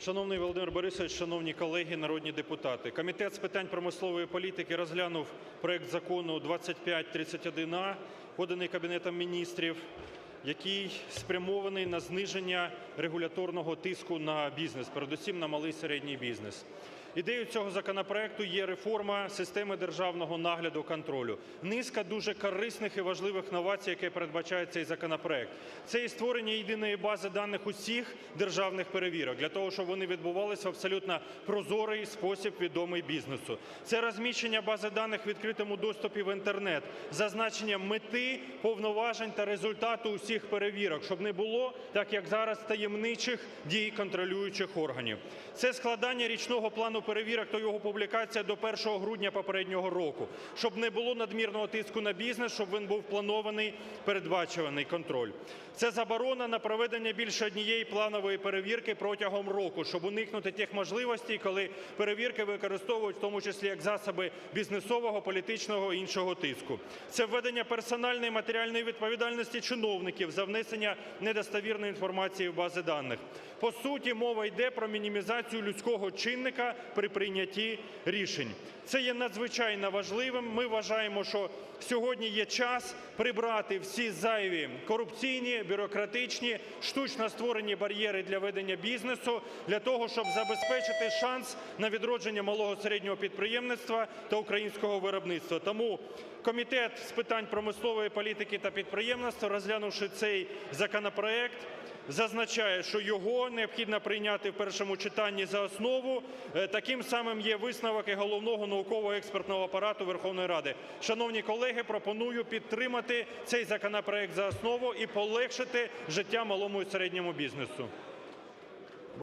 Шановний Володимир Борисович, шановні колеги народні депутати! Комітет з питань промислової політики розглянув проект Закону 2531а, поданий Кабінетом Міністрів, який спрямований на зниження регуляторного тиску на бізнес, передусім на малий і середній бізнес. Ідеєю цього законопроекту є реформа системи державного нагляду контролю. Низка дуже корисних і важливих новацій, які передбачає цей законопроект. Це і створення єдиної бази даних усіх державних перевірок для того, щоб вони відбувалися в абсолютно прозорий спосіб, відомий бізнесу. Це розміщення бази даних в відкритому доступі в інтернет, зазначення мети, повноважень та результату усіх перевірок, щоб не було так, як зараз, таємничих дій контролюючих органів. Це складання річного плану перевірок та його публікація до 1 грудня попереднього року, щоб не було надмірного тиску на бізнес, щоб він був планований, передбачуваний контроль. Це заборона на проведення більше однієї планової перевірки протягом року, щоб уникнути тих можливостей, коли перевірки використовують в тому числі як засоби бізнесового, політичного і іншого тиску. Це введення персональної матеріальної відповідальності чиновників за внесення недостовірної інформації в бази даних. По суті, мова йде про мінімізацію людського чинника при прийнятті рішень. Це є надзвичайно важливим. Ми вважаємо, що сьогодні є час прибрати всі зайві корупційні, бюрократичні, штучно створені бар'єри для ведення бізнесу для того, щоб забезпечити шанс на відродження малого середнього підприємництва та українського виробництва. Тому Комітет з питань промислової політики та підприємництва, розглянувши цей законопроект, зазначає, що його необхідно прийняти в першому читанні за основу. Е, Таким самим є висновок і Головного науково-експертного апарату Верховної Ради. Шановні колеги, пропоную підтримати цей законопроект за основу і полегшити життя малому і середньому бізнесу.